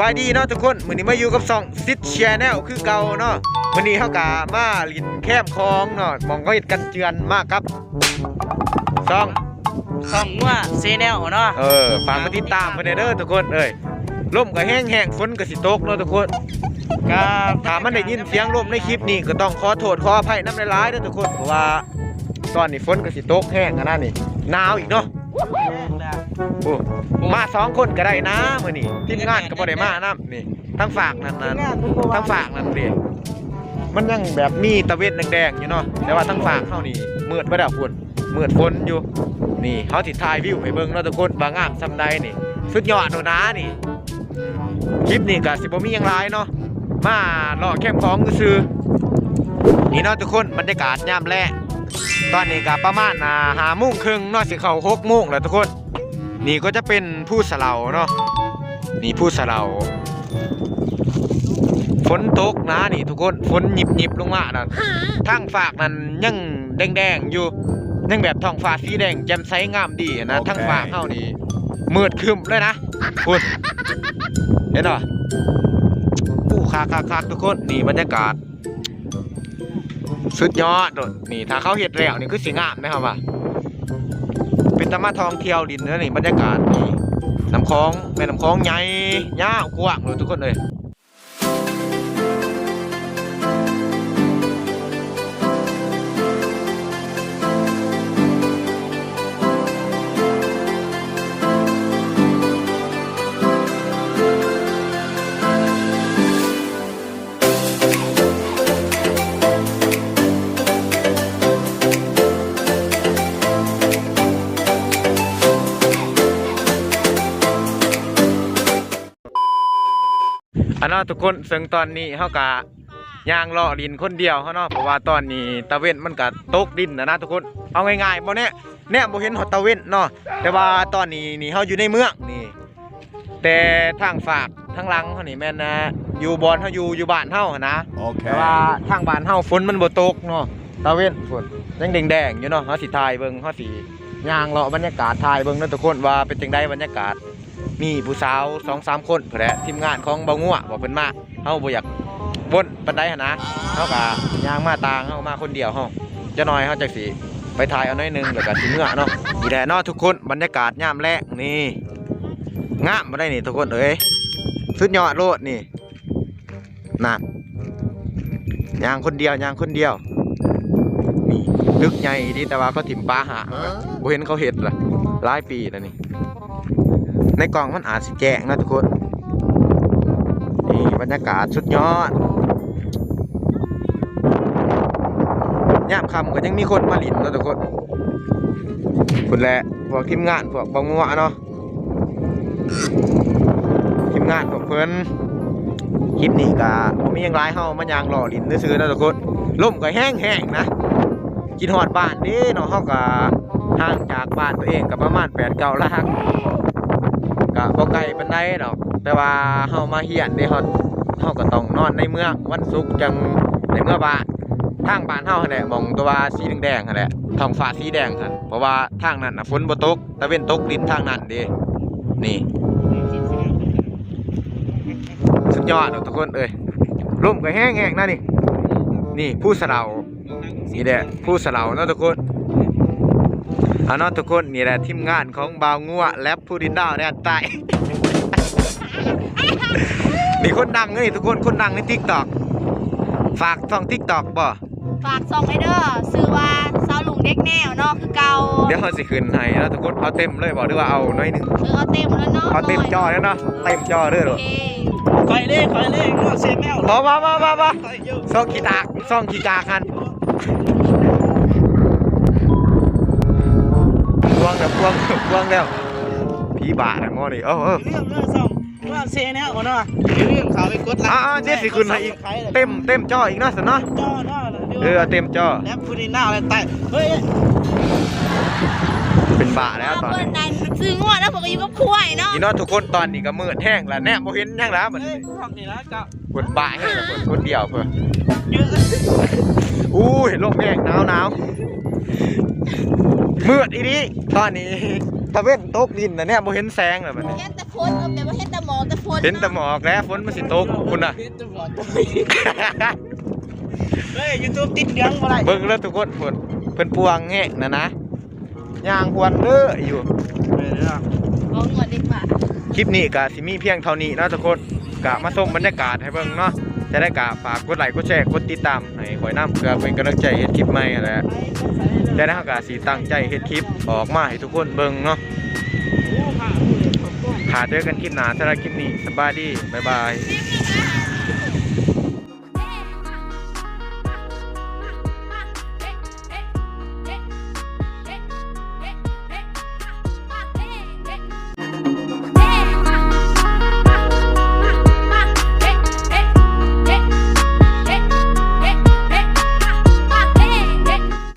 บายดีเนาะทุกคนมื้อนี้มาอยู่กับช่องซิดแชนแนลคือเก่าเนาะมื้อนี้เฮากะมาลินแคมคลองเนาะหมองเขาเฮ็ดกันเจือนมากครับช่องสองว่าเซแนลเนาะเออฝากมาติดตามเพิ่นเด้อทุกคนเอ้ยลมก็แห้งๆฝนก็สิตกเนาะทุกคนก็ถ้ามันได้ยินเสียงลมในคลิปนี้ก็ต้องขอโทษขออภัยน้ำหลายๆเด้อทุกคนเพราะว่าตอนนี้ฝนก็สิตกแห้งขนาดนี้หนาวอีกเนาะ โอ้มาสองคนก็ได้นะมื้อนี้ทีมงานก็บ่ได้มานํนี่ทั้งฝากนั่นนั่นทั้งฝากนั่นเด้มันยังแบบมีตะเวนแดงๆอยู่เนาะแต่ว่าทั้งฝากเฮานี่มืดบ่ได้ฝุ่นมืดฝนอยู่ นี่เฮาสิถ่ายวิวให้เบิ่งเนาะทุกคนว่างามซำใดนี่ สุดยอดโนนะนี่คลิปนี้ก็สิบมียังหลายเนาะมาเลาะแคมของซื้อนี่เนาะทุกคนบรรยากาศยามแลง ตอนนี้ก็ประมาณอ่าหาโมงครึ่งเนาะสิเข้าหกโมงแล้วทุกคน นี่ก็จะเป็นผู้สะเหลาเนาะนี่ผู้สะเหลาฝนตกนะนี่ทุกคนฝนหยิบหยิบๆลงมานะทางฝากนั้นยังแดงๆอยู่ยังแบบท้องฟ้าสีแดงแจ่มใสงามดีนะโอเคทางฝากเฮานี่มืดครึมเลยนะคุณเห็นเหรอผู้คาคาคาทุกคนนี่บรรยากาศ สุดยอดโดดนี่ถ้าเขาเห็ดแล้วนี่คือสิงามนะครับว่าเป็นตะมาทองเที่ยวดินเนื้อนี่บรรยากาศนี่น้ำคลองแม่น้ำคลองใหญ่ยาวกว้างเลยทุกคนเลย อันนั้นทุกคนซึ่งตอนนี้เขากะย่างเลาะดินคนเดียวเขาเนาะเพราะว่าตอนนี้ตะเวนมันกะตกดินนะนะทุกคนเอาง่ายๆบ่เนี่ยเนี่ยบ่เห็นหอดตะเวนเนาะแต่ว่าตอนนี้นี่เขาอยู่ในเมืองนี่แต่ทางฝากทางหลังเขานี่แม่นนะอยู่บอนเขาอยู่อยู่บ้านเฮาหั่นนะแต่ว่าทางบ้านเฮาฝนมันบ่ตกเนาะตะเวนฝนยังแดงๆอยู่เนาะเฮาสิถ่ายเบิ่งเฮาสิย่างเลาะบรรยากาศถ่ายเบิ่งเนาะทุกคนว่าเป็นจังไดบรรยากาศ มีผู้สาว2-3คนพุ่นแหละทีมงานของบ่งัวบ่เพิ่นมาเฮาบ่อยากวนปานใดหั่นนะเฮาก็ย่างมาตางเฮามาคนเดียวเฮาจะน้อยเฮาจักสิไปถ่ายเอาหน่อยหนึงแล้วก็สิเมื่อเนาะนี่แหละเนาะทุกคนบรรยากาศยามแลงนี่งามบ่ได้นี่ทุกคนเอ้ยสุดยอดโลดนี่นั่นย่างคนเดียวย่างคนเดียวนี่ลึกใหญ่ดีแต่ว่าเขาถิ่มปลาหาบ่เห็นเขาเห็ดล่ะหลายปีแล้วนี่ ในกล่องมันอาจสิแจ้งนะทุกคน นี่บรรยากาศสุดยอดยามคำก็ยังมีคนมาหลินนะทุกคนคุณแหละพวกทีมงานพวกบางงัวเนาะทีมงานพวกเพิ่อนคลิปนี้ก็มียังหลายเฮามันยางหล่อหลินซื่อนะทุกคนล่มก็แห้งๆนะกินฮอดบ้านเด้เนาะเฮาก็ห่างจากบ้านตัวเองก็ประมาณ8 9ลัก ก็บ่ไกลปานใดดอก แต่ว่าเฮามาเฮียนเด้เฮาเฮาก็ต้องนอนในเมืองวันศุกร์จังในเมื่อบ้านทางบ้านเฮาหั่นแหละมองตัวว่าสีแดงๆหั่นแหละท้องฟ้าสีแดงหั่นเพราะว่าทางนั้นน่ะฝนบ่ตกตะเว้นตกดินทางนั้นเด้นี่ สุดยอดเนอะทุกคนเอ้ยลมก็แห้งแห้งๆนะนี่ นี่ผู้สะเหลานี่แหละผู้สะเหลาเนาะทุกคน เอาเนาะทุกคนนี่แหละทีมงานของบาวงัวแลบผู้ดินดาวแดนใต้ นี่คนดังเลยทุกคนคนดังในทิกตอกฝากช่องทิกตอกบ่ฝากซองไอเดอร์ซื้อว่าซาวลุงเด็กแนวเนาะคือเก่าเดี๋ยวเขาสิขึ้นให้แล้วทุกคนเอาเต็มเลยบอกหรือว่าเอาน้อยหนึงเออเอาเต็มแล้วเนาะเอาเต็มจอแล้วเนาะเต็มจอเด้อโอเด้อเคคอยเล่คอยเล่ก็เซแนลบ่บ่บ่บ่บ่คอยอยู่ซ่องขี้ตากซ่องขี้กาคัน แล้วพวงพวงแล้วผีบาทอะงอนี่เออเออเรื่องเรื่องสองว่าเซแนลเนาะเรื่องเขาไปกดไลค์อ่าเจ๊สิขึ้นให้อีกเต็มเต็มจออีกเนาะสินเนาะจอเนาะเออเต็มจอแล้วพูดิน่าอะไรแต่เฮ้ยเป็นบาแล้วตอนเพื่อนี้นนั้นซื้องวดแล้วผมก็อยู่กับคุ้ยเนาะอีเนาะทุกคนตอนนี้ก็มืดแห้งแล้วแน่บ่เห็นหยังแล้วมันเฮ้ยพวกนี้แล้วก็ปวดบ่าให้กับคนเดียวเพื่อเยอะอู้เห็นลมแห้งหนาวหนาวมืดอีนี้ตอนนี้ ตะเว้นตกดินนะเนี่ยบ่เห็นแสงแล้วบัดนี้ยันตะโคนเออแต่ว่าเห็นแต่หมอกแต่ฝนเห็นแต่หมอกแล้วฝนมันสิตกคุณน่ะเฮ็ดตำรวจเฮ้ยยูทูบติดเหลืองบ่ได้เบิ่งแล้วทุกคนเพิ่นเพิ่นปวงแห้งนะนะย่างหวนเด้ออยู่เฮ้ยเด้อมองหนวดดีกว่า คลิปนี้ก็สิมีเพียงเท่านี้เนาะทุกคนกะมาส่งบรรยากาศให้เบิ่งเนาะ จะได้กะฝากกดไลค์กดแชร์กดติดตามให้คอยน้ำเพื่อเป็นกำลังใจเฮ็ดคลิปใหม่แหละจะได้เฮากะสีตั้งใจเฮ็ดคลิปออกมาให้ทุกคนเบิ่งเนาะโอ้ค่ะหาเจอกันคลิปหนาสำหรับคลิปนี้สบายดีบ๊ายบาย